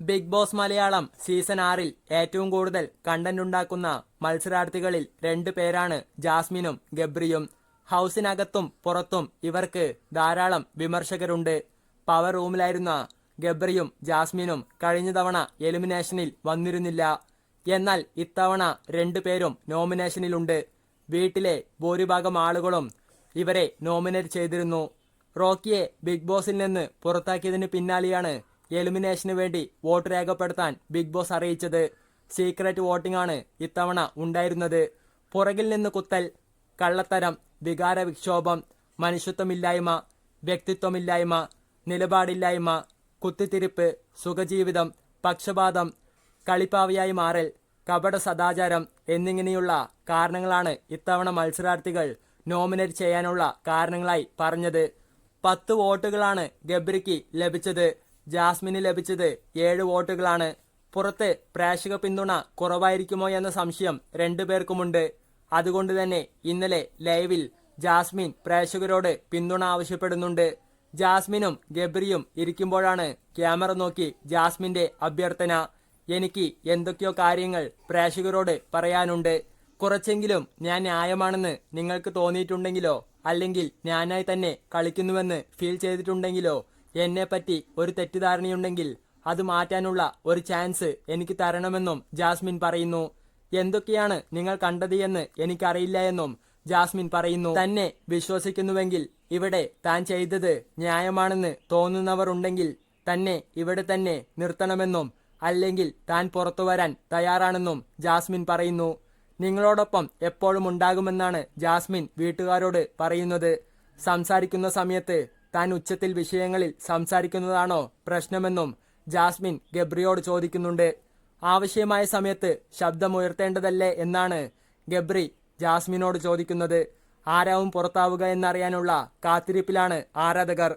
Big boss Malayalam season ആറിൽ ഏറ്റവും കൂടുതൽ കണ്ടന്റ് ഉണ്ടാക്കുന്ന മത്സരാർത്ഥികളിൽ രണ്ടു പേരാണ് ജാസ്മിനും ഗബ്രിയും. ഹൗസിനകത്തും പുറത്തും ഇവർക്ക് ധാരാളം വിമർശകരുണ്ട്. പവർ റൂമിലായിരുന്ന ഗബ്രിയും ജാസ്മിനും കഴിഞ്ഞ തവണ എലിമിനേഷനിൽ വന്നിരുന്നില്ല. എന്നാൽ ഇത്തവണ രണ്ടു പേരും നോമിനേഷനിലുണ്ട് വീട്ടിലെ ഭൂരിഭാഗം ആളുകളും ഇവരെ നോമിനേറ്റ് ചെയ്തിരുന്നു. റോക്കിയെ ബിഗ് ബോസിൽ നിന്ന് പുറത്താക്കിയതിന് പിന്നാലെയാണ് എലിമിനേഷന് വേണ്ടി വോട്ട് രേഖപ്പെടുത്താൻ ബിഗ് ബോസ് അറിയിച്ചത്. സീക്രട്ട് വോട്ടിംഗ് ആണ് ഇത്തവണ ഉണ്ടായിരുന്നത്. പുറകിൽ നിന്ന് കുത്തൽ കള്ളത്തരം വികാര വിക്ഷോഭം മനുഷ്യത്വമില്ലായ്മ വ്യക്തിത്വമില്ലായ്മ നിലപാടില്ലായ്മ കുത്തിത്തിരിപ്പ് സുഖജീവിതം പക്ഷപാതം കളിപ്പാവിയായി മാറൽ കപട സദാചാരം എന്നിങ്ങനെയുള്ള കാരണങ്ങളാണ് ഇത്തവണ മത്സരാർത്ഥികൾ നോമിനേറ്റ് ചെയ്യാനുള്ള കാരണങ്ങളായി പറഞ്ഞത്. പത്ത് വോട്ടുകളാണ് ഗബ്രിക്ക് ലഭിച്ചത്. ജാസ്മിന് ലഭിച്ചത് ഏഴ് വോട്ടുകളാണ്. പുറത്ത് പ്രേക്ഷക പിന്തുണ കുറവായിരിക്കുമോ എന്ന സംശയം രണ്ടുപേർക്കുമുണ്ട് അതുകൊണ്ട് തന്നെ ഇന്നലെ ലൈവിൽ ജാസ്മിൻ പ്രേക്ഷകരോട് പിന്തുണ ആവശ്യപ്പെടുന്നുണ്ട്. ജാസ്മിനും ഗബ്രിയും ഇരിക്കുമ്പോഴാണ് ക്യാമറ നോക്കി ജാസ്മിന്റെ അഭ്യർത്ഥന. എനിക്ക് എന്തൊക്കെയോ കാര്യങ്ങൾ പ്രേക്ഷകരോട് പറയാനുണ്ട്. കുറച്ചെങ്കിലും ഞാൻ ന്യായമാണെന്ന് നിങ്ങൾക്ക് തോന്നിയിട്ടുണ്ടെങ്കിലോ? അല്ലെങ്കിൽ ഞാനായി തന്നെ കളിക്കുന്നുവെന്ന് ഫീൽ ചെയ്തിട്ടുണ്ടെങ്കിലോ? എന്നെപ്പറ്റി ഒരു തെറ്റിദ്ധാരണയുണ്ടെങ്കിൽ അത് മാറ്റാനുള്ള ഒരു ചാൻസ് എനിക്ക് തരണമെന്നും ജാസ്മിൻ പറയുന്നു. എന്തൊക്കെയാണ് നിങ്ങൾ കണ്ടത് എന്ന് എനിക്കറിയില്ല എന്നും ജാസ്മിൻ പറയുന്നു. തന്നെ വിശ്വസിക്കുന്നുവെങ്കിൽ ഇവിടെ താൻ ചെയ്തത് ന്യായമാണെന്ന് തോന്നുന്നവർ ഉണ്ടെങ്കിൽ തന്നെ ഇവിടെ തന്നെ നിർത്തണമെന്നും അല്ലെങ്കിൽ താൻ പുറത്തു വരാൻ തയ്യാറാണെന്നും ജാസ്മിൻ പറയുന്നു. നിങ്ങളോടൊപ്പം എപ്പോഴും ഉണ്ടാകുമെന്നാണ് ജാസ്മിൻ വീട്ടുകാരോട് പറയുന്നത്. സംസാരിക്കുന്ന സമയത്ത് താൻ ഉച്ചത്തിൽ വിഷയങ്ങളിൽ സംസാരിക്കുന്നതാണോ പ്രശ്നമെന്നും ജാസ്മിൻ ഗബ്രിയോട് ചോദിക്കുന്നുണ്ട്. ആവശ്യമായ സമയത്ത് ശബ്ദമുയർത്തേണ്ടതല്ലേ എന്നാണ് ഗബ്രി ജാസ്മിനോട് ചോദിക്കുന്നത്. ആരാവും പുറത്താവുക എന്നറിയാനുള്ള കാത്തിരിപ്പിലാണ് ആരാധകർ.